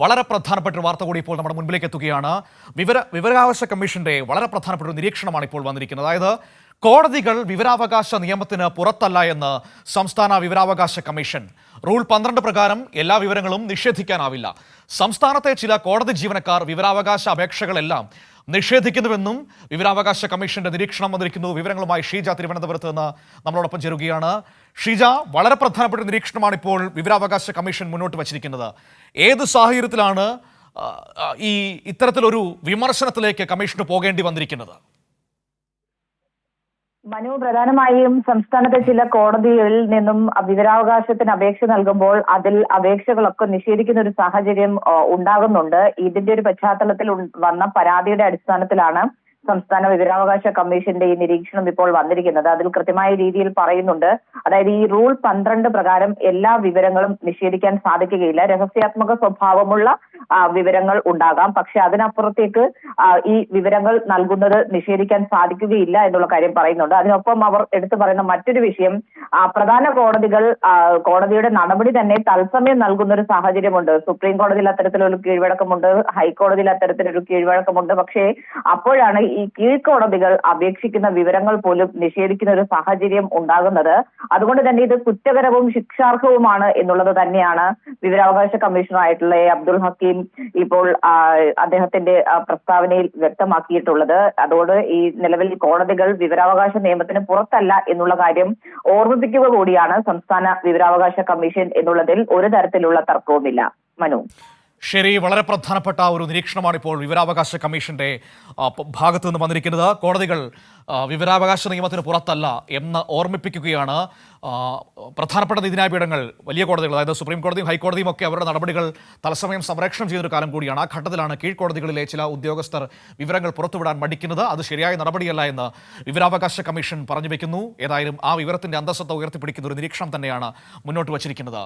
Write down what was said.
വളരെ പ്രധാനപ്പെട്ട ഒരു വാർത്ത കൂടി ഇപ്പോൾ നമ്മുടെ മുൻപിലേക്ക് എത്തുകയാണ്. വിവര വിവരാവകാശ കമ്മീഷന്റെ വളരെ പ്രധാനപ്പെട്ട ഒരു നിരീക്ഷണമാണ് ഇപ്പോൾ വന്നിരിക്കുന്നത്. അതായത് കോടതികൾ വിവരാവകാശ നിയമത്തിന് പുറത്തല്ല എന്ന് സംസ്ഥാന വിവരാവകാശ കമ്മീഷൻ. റൂൾ പന്ത്രണ്ട് പ്രകാരം എല്ലാ വിവരങ്ങളും നിഷേധിക്കാനാവില്ല. സംസ്ഥാനത്തെ ചില കോടതി ജീവനക്കാർ വിവരാവകാശ അപേക്ഷകളെല്ലാം നിഷേധിക്കുന്നുവെന്നും വിവരാവകാശ കമ്മീഷന്റെ നിരീക്ഷണം വന്നിരിക്കുന്നു. വിവരങ്ങളുമായി ഷീജ തിരുവനന്തപുരത്ത് നിന്ന് നമ്മളോടൊപ്പം ചേരുകയാണ്. ഷീജ വളരെ പ്രധാനപ്പെട്ട നിരീക്ഷണമാണ് ഇപ്പോൾ വിവരാവകാശ കമ്മീഷൻ മുന്നോട്ട് വച്ചിരിക്കുന്നത്. ഏത് സാഹചര്യത്തിലാണ് ഈ ഇത്തരത്തിലൊരു വിമർശനത്തിലേക്ക് കമ്മീഷന് പോകേണ്ടി വന്നിരിക്കുന്നത്? മനു പ്രധാനമായും സംസ്ഥാനത്തെ ചില കോടതികളിൽ നിന്നും വിവരാവകാശത്തിന് അപേക്ഷ നൽകുമ്പോൾ അതിൽ അപേക്ഷകളൊക്കെ നിഷേധിക്കുന്ന ഒരു സാഹചര്യം ഉണ്ടാകുന്നുണ്ട്. ഇതിന്റെ ഒരു പശ്ചാത്തലത്തിൽ വന്ന പരാതിയുടെ അടിസ്ഥാനത്തിലാണ് സംസ്ഥാന വിവരാവകാശ കമ്മീഷന്റെ ഈ നിരീക്ഷണം ഇപ്പോൾ വന്നിരിക്കുന്നത്. അതിൽ കൃത്യമായ രീതിയിൽ പറയുന്നുണ്ട്. അതായത് ഈ റൂൾ പന്ത്രണ്ട് പ്രകാരം എല്ലാ വിവരങ്ങളും നിഷേധിക്കാൻ സാധിക്കുകയില്ല. രഹസ്യാത്മക സ്വഭാവമുള്ള വിവരങ്ങൾ ഉണ്ടാകാം. പക്ഷെ അതിനപ്പുറത്തേക്ക് ഈ വിവരങ്ങൾ നൽകുന്നത് നിഷേധിക്കാൻ സാധിക്കുകയില്ല എന്നുള്ള കാര്യം പറയുന്നുണ്ട്. അതിനൊപ്പം അവർ എടുത്തു പറയുന്ന മറ്റൊരു വിഷയം പ്രധാന കോടതികൾ കോടതിയുടെ നടപടി തന്നെ തത്സമയം നൽകുന്ന ഒരു സാഹചര്യമുണ്ട്. സുപ്രീം കോടതിയിൽ അത്തരത്തിലൊരു കീഴ്വഴക്കമുണ്ട് ഹൈക്കോടതിയിൽ അത്തരത്തിലൊരു കീഴ്വഴക്കമുണ്ട്. പക്ഷേ അപ്പോഴാണ് ഈ കീഴ്ക്കോടതികൾ അപേക്ഷിക്കുന്ന വിവരങ്ങൾ പോലും നിഷേധിക്കുന്ന ഒരു സാഹചര്യം ഉണ്ടാകുന്നത്. അതുകൊണ്ട് തന്നെ ഇത് കുറ്റകരവും ശിക്ഷാർഹവുമാണ് എന്നുള്ളത് തന്നെയാണ് വിവരാവകാശ കമ്മീഷണറായിട്ടുള്ള എ. അബ്ദുൾ ഹക്കീം ഇപ്പോൾ അദ്ദേഹത്തിന്റെ പ്രസ്താവനയിൽ വ്യക്തമാക്കിയിട്ടുള്ളത്. അതോട് ഈ നിലവിൽ കോടതികൾ വിവരാവകാശ നിയമത്തിന് പുറത്തല്ല എന്നുള്ള കാര്യം ഓർമ്മിപ്പിക്കുക കൂടിയാണ് സംസ്ഥാന വിവരാവകാശ കമ്മീഷൻ എന്നുള്ളതിൽ ഒരു തരത്തിലുള്ള തർക്കവുമില്ല. മനു. ശരി വളരെ പ്രധാനപ്പെട്ട ഒരു നിരീക്ഷണമാണ് ഇപ്പോൾ വിവരാവകാശ കമ്മീഷന്റെ ഭാഗത്തു നിന്ന് വന്നിരിക്കുന്നത്. കോടതികൾ വിവരാവകാശ നിയമത്തിന് പുറത്തല്ല എന്ന് ഓർമ്മിപ്പിക്കുകയാണ്. പ്രധാനപ്പെട്ട നീതിന്യായപീഠങ്ങൾ വലിയ കോടതികൾ അതായത് സുപ്രീം കോടതിയും ഹൈക്കോടതിയും ഒക്കെ അവരുടെ നടപടികൾ തത്സമയം സംരക്ഷണം ചെയ്തൊരു കാലം കൂടിയാണ്. ആ ഘട്ടത്തിലാണ് കീഴ്ക്കോടതികളിലെ ചില ഉദ്യോഗസ്ഥർ വിവരങ്ങൾ പുറത്തുവിടാൻ മടിക്കുന്നത്. അത് ശരിയായ നടപടിയല്ല എന്ന് വിവരാവകാശ കമ്മീഷൻ പറഞ്ഞു വയ്ക്കുന്നു ഏതായാലും ആ വിവരത്തിന്റെ അന്തസ്സത്ത ഉയർത്തിപ്പിടിക്കുന്ന ഒരു നിരീക്ഷണം തന്നെയാണ് മുന്നോട്ട് വച്ചിരിക്കുന്നത്.